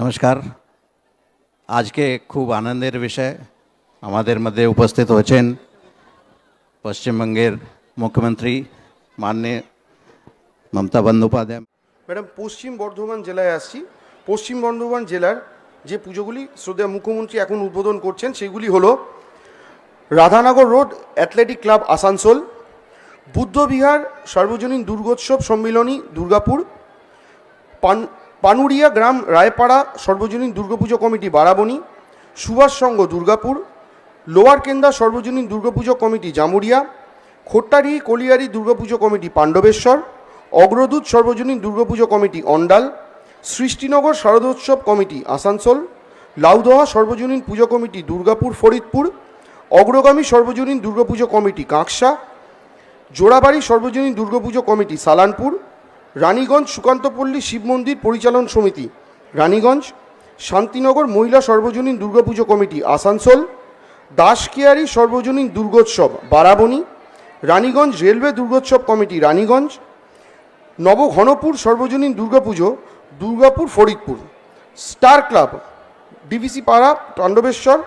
নমস্কার। আজকে খুব আনন্দের বিষয়। আমাদের মধ্যে উপস্থিত হয়েছেন পশ্চিমবঙ্গের মুখ্যমন্ত্রী মাননীয় মমতা বন্দ্যোপাধ্যায়। ম্যাডাম, পশ্চিম বর্ধমান জেলায় আসছি। পশ্চিম বর্ধমান জেলার যে পুজোগুলি শ্রদ্ধা মুখ্যমন্ত্রী এখন উদ্বোধন করছেন, সেগুলি হলো Radhanagar road athletic club Asansol, Buddhabihar সার্বজনীন দুর্গোৎসব সম্মিলনী দুর্গাপুর, পান পানুরিয়া গ্রাম, রায়পাড়া, সর্বজনীন দুর্গাপুজো কমিটি বারাবণী, সুভাষ সংঘ দুর্গাপুর, লোয়ার কেন্দা সর্বজনীন Durga Puja committee Jamuria, Khottari, colliery Durga Puja committee Pandabeswar, অগ্রদূত সর্বজনীন দুর্গাপুজো কমিটি অন্ডাল, সৃষ্টিনগর শারদোৎসব কমিটি আসানসোল, লাউদোহা সর্বজনীন পুজো কমিটি দুর্গাপুর, ফরিদপুর, অগ্রগামী সর্বজনীন দুর্গাপুজো কমিটি কাঁকসা, জোড়াবাড়ি সর্বজনীন দুর্গাপুজো কমিটি সালানপুর রানীগঞ্জ সুকান্তপল্লী শিব মন্দির পরিচালন সমিতি, রানীগঞ্জ শান্তিনগর মহিলা সর্বজনীন দুর্গাপুজো কমিটি, আসানসোল, দাসকিয়ারি সর্বজনীন দুর্গোৎসব, বারাবণী, রানীগঞ্জ রেলওয়ে দুর্গোৎসব কমিটি, রানীগঞ্জ, নবঘনপুর সর্বজনীন Durga Puja, Durgapur Faridpur, star club, DVC পাড়া, তাণ্ডবেশ্বর,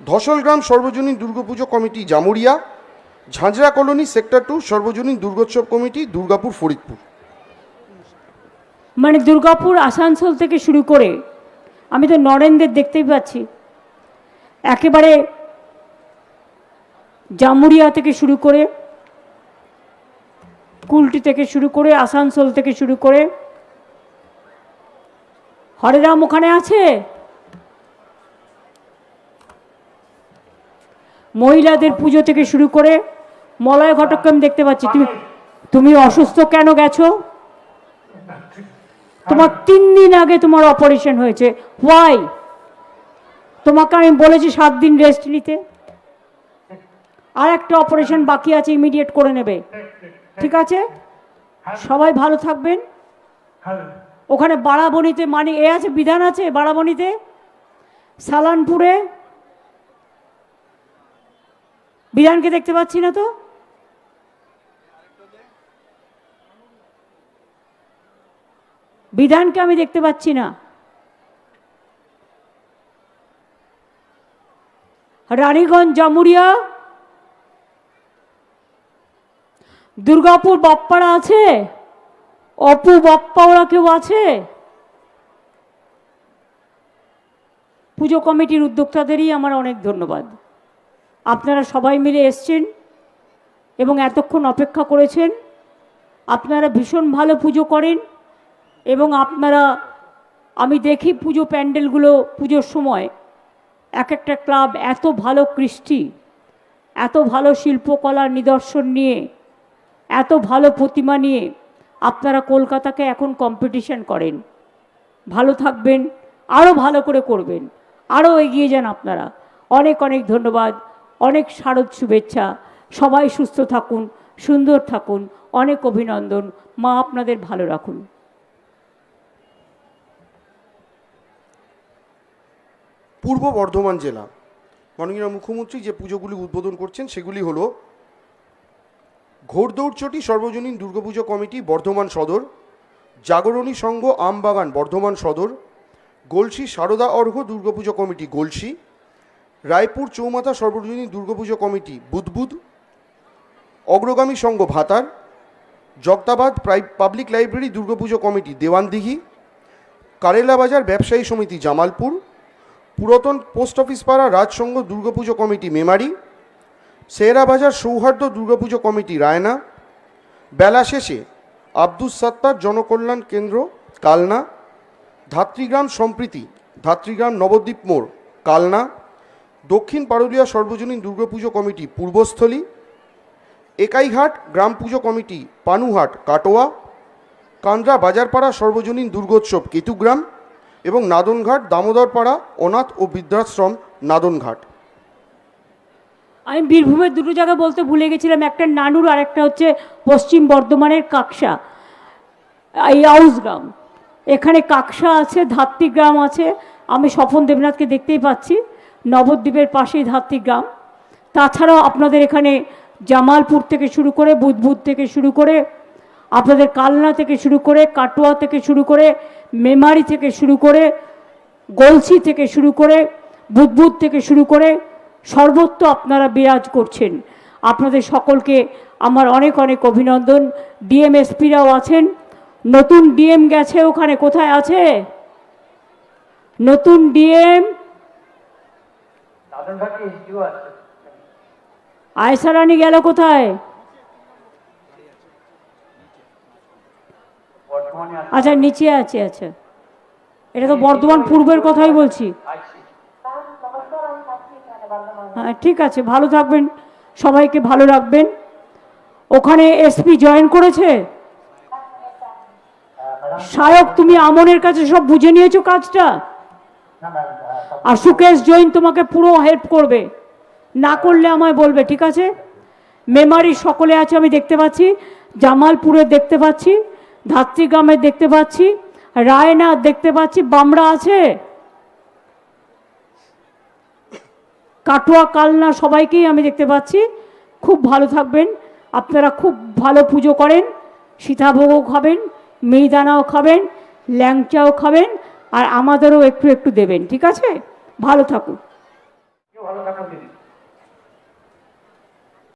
ধসলগ্রাম সর্বজনীন দুর্গাপুজো কমিটি জামুরিয়া ঝাঁঝরা কলোনি সেক্টর টু সর্বজনীন দুর্গোৎসব কমিটি, দুর্গাপুর ফরিদপুর। মানে দুর্গাপুর, আসানসোল থেকে শুরু করে, আমি তো নরেনদের দেখতেই পাচ্ছি, একেবারে জামুরিয়া থেকে শুরু করে, কুলটি থেকে শুরু করে, আসানসোল থেকে শুরু করে, হরেরাম ওখানে আছে? মহিলাদের পুজো থেকে শুরু করে, মলয় ঘটককে দেখতে পাচ্ছি, তুমি তুমি অসুস্থ কেন গেছো? তোমার তিন দিন আগে তোমার অপারেশন হয়েছে। ওয়াই তোমাকে আমি বলেছি সাত দিন রেস্ট নিতে। আর একটা অপারেশন বাকি আছে ইমিডিয়েট করে নেবে। ঠিক আছে? সবাই ভালো থাকবেন। ওখানে বাড়াবনিতে মানে এ আছে বিধান আছে বাড়াবনিতে সালানপুরে? বিধানকে দেখতে পাচ্ছি না তো? বিধানকে আমি দেখতে পাচ্ছি না। রানীগঞ্জ জামুরিয়া দুর্গাপুর বাপ্পারা আছে? অপু বাপ্পা ওরা কেউ আছে? পুজো কমিটির উদ্যোক্তাদেরই আমার অনেক ধন্যবাদ। আপনারা সবাই মিলে এসছেন এবং এতক্ষণ অপেক্ষা করেছেন। আপনারা ভীষণ ভালো পুজো করেন। এবং আপনারা, আমি দেখি পুজো প্যান্ডেলগুলো পুজোর সময়, এক একটা ক্লাব এত ভালো কৃষ্টি, এত ভালো শিল্পকলার নিদর্শন নিয়ে, এত ভালো প্রতিমা নিয়ে আপনারা কলকাতাকে এখন কম্পিটিশন করেন। ভালো থাকবেন আরও ভালো করে করবেন আরও এগিয়ে যান আপনারা। অনেক অনেক ধন্যবাদ, অনেক শারদ শুভেচ্ছা, সবাই সুস্থ থাকুন, সুন্দর থাকুন, অনেক অভিনন্দন, মা আপনাদের ভালো রাখুন। পূর্ব বর্ধমান জেলা। মাননীয় মুখ্যমন্ত্রী যে পুজোগুলি উদ্বোধন করছেন, সেগুলি হল ঘোড়দৌড়চটি সর্বজনীন দুর্গাপুজো কমিটি, বর্ধমান সদর, জাগরণী সংঘ, আমবাগান, বর্ধমান সদর, গলসি সারদা অর্ঘ দুর্গাপুজো কমিটি, গলসি, রায়পুর চৌমাথা সর্বজনীন দুর্গাপুজো কমিটি, বুদবুদ, অগ্রগামী সংঘ, Bhatar, Jagatabad প্রাই, public library Durga Puja committee, Dewandighi, Karela বাজার ব্যবসায়ী সমিতি, জামালপুর পুরাতন পোস্ট অফিস পাড়া রাজসংঘ দুর্গাপুজো কমিটি মেমারি সেরা বাজার সৌহার্দ্য দুর্গাপুজো কমিটি রায়না, বেলা শেষে আব্দুস সাত্তার জনকল্যাণ কেন্দ্র কালনা, ধাত্রীগ্রাম সম্প্রীতি, ধাত্রীগ্রাম নবদ্বীপ মোড় কালনা, দক্ষিণ পারুলিয়া সর্বজনীন দুর্গাপুজো কমিটি পূর্বস্থলী, একাইঘাট গ্রাম পুজো কমিটি পানুহাট কাটোয়া, কান্দ্রা বাজারপাড়া সর্বজনীন দুর্গোৎসব কেতুগ্রাম এবং নাদনঘাট, দামোদরপাড়া, অনাথ ও বৃদ্ধাশ্রম, নাদনঘাট। আমি বীরভূমের দুটো জায়গা বলতে ভুলে গেছিলাম, একটা নানুর আর একটা হচ্ছে পশ্চিম বর্ধমানের কাকসা। এই আউসগ্রাম এখানে কাকসা আছে, ধাত্রী গ্রাম আছে। আমি স্বপন দেবনাথকে দেখতেই পাচ্ছি, নবদ্বীপের পাশেই ধাত্রী গ্রাম। তাছাড়াও আপনাদের এখানে জামালপুর থেকে শুরু করে বুধবুদ থেকে শুরু করে আপনাদের কালনা থেকে শুরু করে কাটোয়া থেকে শুরু করে মেমারি থেকে শুরু করে গলসি থেকে শুরু করে বুদবুদ থেকে শুরু করে সর্বত্র আপনারা বিরাজ করছেন। আপনাদের সকলকে আমার অনেক অনেক অভিনন্দন। ডিএমএসপিরাও আছেন। নতুন ডিএম গেছে ওখানে কোথায় আছে? নতুন ডিএম? আয়সা রানী গেল কোথায়? আচ্ছা নিচে আছে আচ্ছা। এটা তো বর্ধমান পূর্বের কথাই বলছি। হ্যাঁ ঠিক আছে ভালো থাকবেন সবাইকে ভালো রাখবেন। ওখানে এসপি জয়েন করেছে? সায়ক তুমি আমনের কাছে সব বুঝে নিয়েছো কাজটা? আর সুকেশ জৈন তোমাকে পুরো হেল্প করবে। না করলে আমায় বলবে ঠিক আছে? মেমারি সকলে আছে আমি দেখতে পাচ্ছি। জামালপুরে দেখতে পাচ্ছি। ধাত্রীগ্রামে দেখতে পাচ্ছি, রায়না দেখতে পাচ্ছি, বামরা আছে। কাটুয়া, কালনা সবাইকেই আমি দেখতে পাচ্ছি। খুব ভালো থাকবেন, আপনারা খুব ভালো পুজো করেন, সীতাভোগও খাবেন, মিহিদানাও খাবেন, ল্যাংচাও খাবেন, আর আমাদেরও একটু একটু দেবেন, ঠিক আছে? ভালো থাকুন। ভালো থাকুন